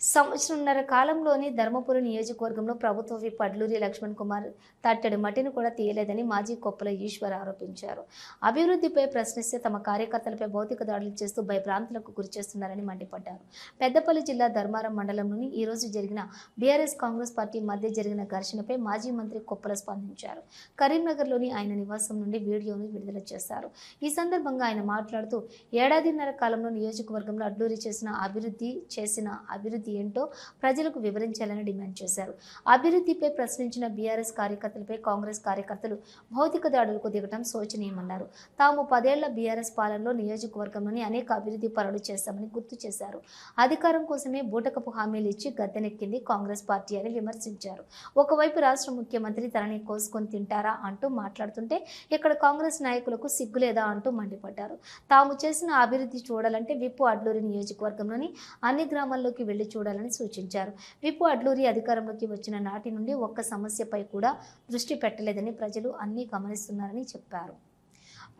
సంవత్సరంన్నర కాలంలోని ధర్మపురి నియోజకవర్గంలో ప్రభుత్వ విప్ అడ్లూరి లక్ష్మణ్ కుమార్ తట్టడి మట్టిని కూడా తీయలేదని మాజీ కొప్పల ఈశ్వర్ ఆరోపించారు. అభివృద్ధిపై ప్రశ్నిస్తే తమ కార్యకర్తలపై భౌతిక దాడులు చేస్తూ భయభ్రాంతులకు గురిచేస్తున్నారని మండిపడ్డారు. పెద్దపల్లి జిల్లా ధర్మారం మండలంలోని ఈరోజు జరిగిన బీఆర్ఎస్ కాంగ్రెస్ పార్టీ మధ్య జరిగిన ఘర్షణపై మాజీ మంత్రి కొప్పల స్పందించారు. కరీంనగర్లోని ఆయన నివాసం నుండి వీడియోను విడుదల చేశారు. ఈ సందర్భంగా ఆయన మాట్లాడుతూ ఏడాదిన్నర కాలంలో నియోజకవర్గంలో అడ్లూరి చేసిన అభివృద్ధి చేసిన అభివృద్ధి ఏంటో ప్రజలకు వివరించాలని డిమాండ్ చేశారు. అభివృద్ధిపై ప్రశ్నించిన బీఆర్ఎస్ కార్యకర్తలపై కాంగ్రెస్ కార్యకర్తలు భౌతిక దాడులకు దిగటం శోచనీయమన్నారు. తాము పదేళ్ళ బీఆర్ఎస్ పాలనలో నియోజకవర్గంలోని అనేక అభివృద్ధి పనులు చేశామని గుర్తు చేశారు. అధికారం కోసమే బూటకపు హామీలు ఇచ్చి గద్దెనెక్కింది కాంగ్రెస్ పార్టీ అని విమర్శించారు. ఒకవైపు రాష్ట్ర ముఖ్యమంత్రి తనని కోసుకొని తింటారా అంటూ మాట్లాడుతుంటే ఇక్కడ కాంగ్రెస్ నాయకులకు సిగ్గులేదా అంటూ మండిపడ్డారు. తాము చేసిన అభివృద్ధి చూడాలంటే విప్పు అడ్లూరి నియోజకవర్గంలోని అన్ని గ్రామాల్లోకి వెళ్ళి చూడాలని సూచించారు. విపు అడ్లూరి అధికారంలోకి వచ్చిన నాటి నుండి ఒక్క సమస్యపై కూడా దృష్టి పెట్టలేదని ప్రజలు అన్నీ గమనిస్తున్నారని చెప్పారు.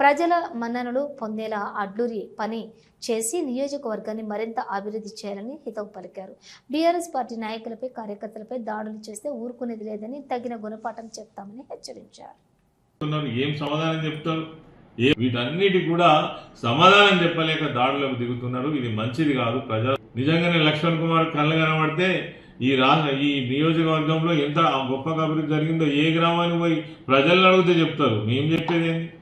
ప్రజల మన్ననలు పొందేలా అడ్లూరి పని చేసి నియోజకవర్గాన్ని మరింత అభివృద్ధి చేయాలని హితవు పలికారు. బీఆర్ఎస్ పార్టీ నాయకులపై కార్యకర్తలపై దాడులు చేస్తే ఊరుకునేది లేదని తగిన గుణపాఠం చెప్తామని హెచ్చరించారు. ఏం సమాధానం చెప్తారు? ఏ వీటన్నిటి కూడా సమాధానం చెప్పలేక దాడులకు దిగుతున్నారు. ఇది మంచిది కాదు. ప్రజలు నిజంగానే లక్ష్మణ్ కుమార్ కళ్ళు కనబడితే ఈ రాష్ట్ర ఈ నియోజకవర్గంలో ఎంత గొప్పగా అభివృద్ధి జరిగిందో ఏ గ్రామానికి పోయి ప్రజలను అడిగితే చెప్తారు. మేము చెప్పేది ఏంది?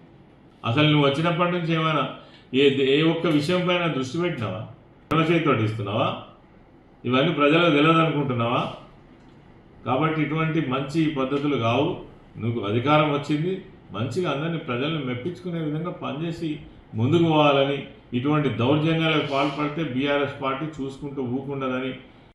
అసలు నువ్వు వచ్చినప్పటి నుంచి ఏమైనా ఏ ఏ ఒక్క విషయం పైన దృష్టి పెట్టినావా? చేతితో ఇస్తున్నావా? ఇవన్నీ ప్రజలకు తెలియదు అనుకుంటున్నావా? కాబట్టి ఇటువంటి మంచి పద్ధతులు కావు. నువ్వు అధికారం వచ్చింది. మంచిగా అందరినీ ప్రజలను మెప్పించుకునే విధంగా పనిచేసి ముందుకు పోవాలని ఇటువంటి దౌర్జన్యాలకు పాల్పడితే బీఆర్ఎస్ పార్టీ చూసుకుంటూ ఊకుండదని